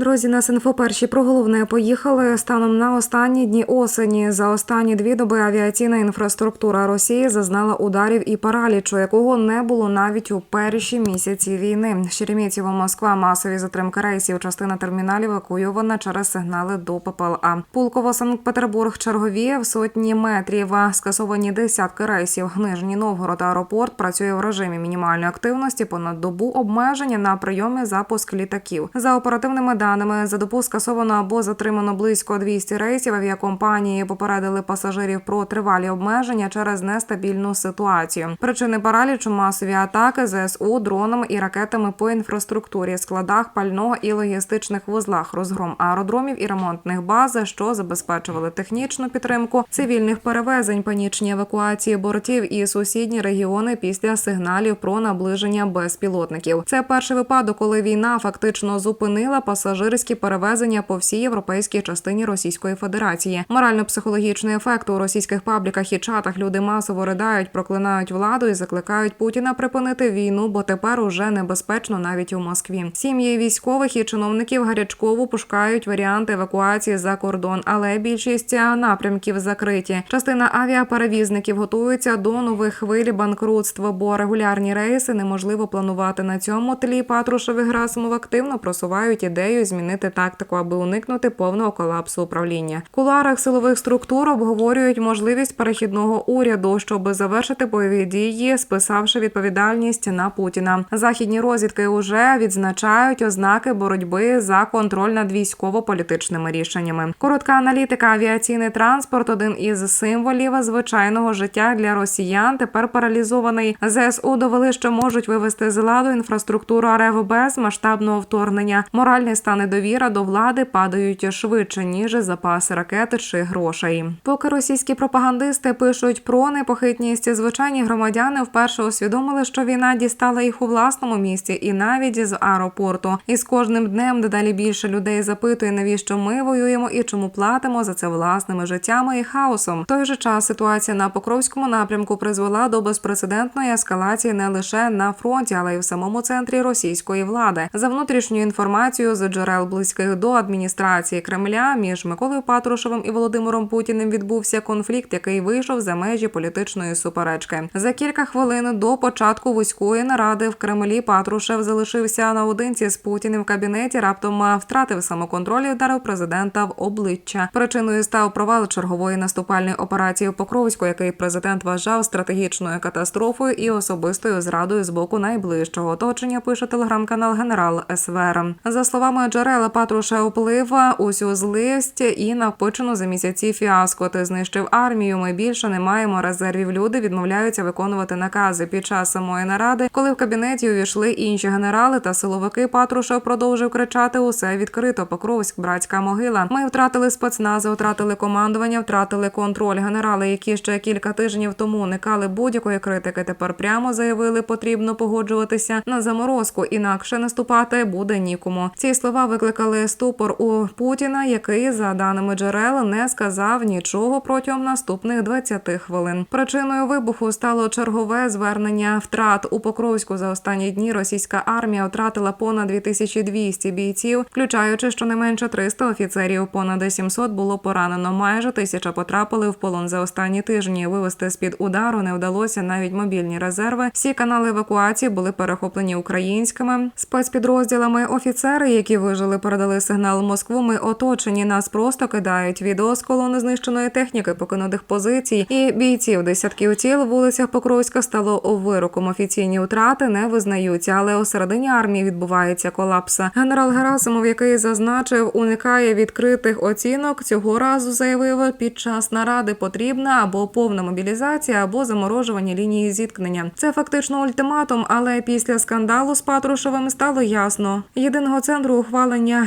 Друзі, на інфо перші про головне поїхали станом на останні дні осені. За останні дві доби авіаційна інфраструктура Росії зазнала ударів і паралічу, якого не було навіть у перші місяці війни. Шереметьєво, Москва, масові затримки рейсів. Частина терміналів евакуйована через сигнали до ППЛА. Пулково Санкт-Петербург чергові в сотні метрів. Скасовані десятки рейсів. Нижній Новгород аеропорт працює в режимі мінімальної активності. Понад добу обмеження на прийомі запуск літаків. За оперативними даними за добу скасовано або затримано близько 200 рейсів. Авіакомпанії попередили пасажирів про тривалі обмеження через нестабільну ситуацію. Причини паралічу масові атаки ЗСУ дронами і ракетами по інфраструктурі, складах пального і логістичних вузлах, розгром аеродромів і ремонтних баз, що забезпечували технічну підтримку цивільних перевезень, панічні евакуації бортів і сусідні регіони після сигналів про наближення безпілотників. Це перший випадок, коли війна фактично зупинила пасажирські перевезення по всій європейській частині Російської Федерації. Морально-психологічний ефект у російських пабліках і чатах люди масово ридають, проклинають владу і закликають Путіна припинити війну, бо тепер уже небезпечно навіть у Москві. Сім'ї військових і чиновників гарячково пошукають варіанти евакуації за кордон, але більшість напрямків закриті. Частина авіаперевізників готується до нових хвиль банкрутства, бо регулярні рейси неможливо планувати на цьому тлі. Патрушев і Герасимов активно просувають ідею змінити тактику, аби уникнути повного колапсу управління. В кулуарах силових структур обговорюють можливість перехідного уряду, щоб завершити бойові дії, списавши відповідальність на Путіна. Західні розвідки вже відзначають ознаки боротьби за контроль над військово-політичними рішеннями. Коротка аналітика. Авіаційний транспорт один із символів звичайного життя для росіян. Тепер паралізований. ЗСУ довели, що можуть вивести з ладу інфраструктуру РФ без масштабного вторгнення. Моральний стан і довіра до влади падають швидше ніж запаси ракети чи грошей. Поки російські пропагандисти пишуть про непохитність, звичайні громадяни вперше усвідомили, що війна дістала їх у власному місті, і навіть з аеропорту. І з кожним днем дедалі більше людей запитує, навіщо ми воюємо і чому платимо за це власними життями і хаосом. В той же час ситуація на Покровському напрямку призвела до безпрецедентної ескалації не лише на фронті, але й в самому центрі російської влади. За внутрішньою інформацією з джерел близьких до адміністрації Кремля між Миколою Патрушевим і Володимиром Путіним відбувся конфлікт, який вийшов за межі політичної суперечки. За кілька хвилин до початку вузької наради в Кремлі Патрушев залишився наодинці з Путіним в кабінеті. Раптом втратив самоконтроль і вдарив президента в обличчя. Причиною став провал чергової наступальної операції в Покровську, який президент вважав стратегічною катастрофою і особистою зрадою з боку найближчого оточення. Пише телеграм-канал Генерал СВР. За словами джерела Патруша вплив усю злість і навпичену за місяці фіаско. Ти знищив армію. Ми більше не маємо резервів. Люди відмовляються виконувати накази під час самої наради. Коли в кабінеті увійшли інші генерали та силовики, Патрушев продовжив кричати усе відкрито. Покровськ, братська могила. Ми втратили спецнази, втратили командування, втратили контроль. Генерали, які ще кілька тижнів тому уникали будь-якої критики, тепер прямо заявили, потрібно погоджуватися на заморозку, інакше наступати буде нікому. Ці слова викликали ступор у Путіна, який, за даними джерел, не сказав нічого протягом наступних 20 хвилин. Причиною вибуху стало чергове звернення втрат у Покровську за останні дні. Російська армія втратила понад 2200 бійців, включаючи щонайменше 300 офіцерів. Понад 700 було поранено. Майже тисяча потрапили в полон за останні тижні. Вивести з під удару не вдалося навіть мобільні резерви. Всі канали евакуації були перехоплені українськими спецпідрозділами. Офіцери, які вижили, передали сигнал Москву. Ми оточені. Нас просто кидають відео з колони знищеної техніки, покинутих позицій і бійців. Десятків тіл вулицях Покровська стало вироком. Офіційні втрати не визнаються, але у середині армії відбувається колапс. Генерал Герасимов, який зазначив, уникає відкритих оцінок. Цього разу заявив, під час наради потрібна або повна мобілізація, або заморожування лінії зіткнення. Це фактично ультиматум, але після скандалу з Патрушевим стало ясно. Єдиного центру ухвалення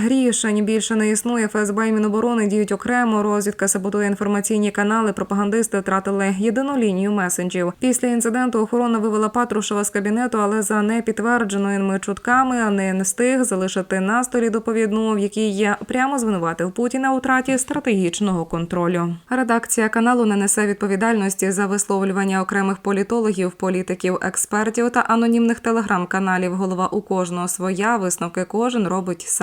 рішень більше не існує. ФСБ і Міноборони діють окремо. Розвідка саботує інформаційні канали. Пропагандисти втратили єдину лінію месенджів. Після інциденту охорона вивела Патрушева з кабінету, але за непідтвердженими чутками не встиг залишити на столі доповідну, в якій є прямо звинуватив Путіна у траті стратегічного контролю. Редакція каналу не несе відповідальності за висловлювання окремих політологів, політиків, експертів та анонімних телеграм-каналів. Голова у кожного своя висновки кожен робить сам.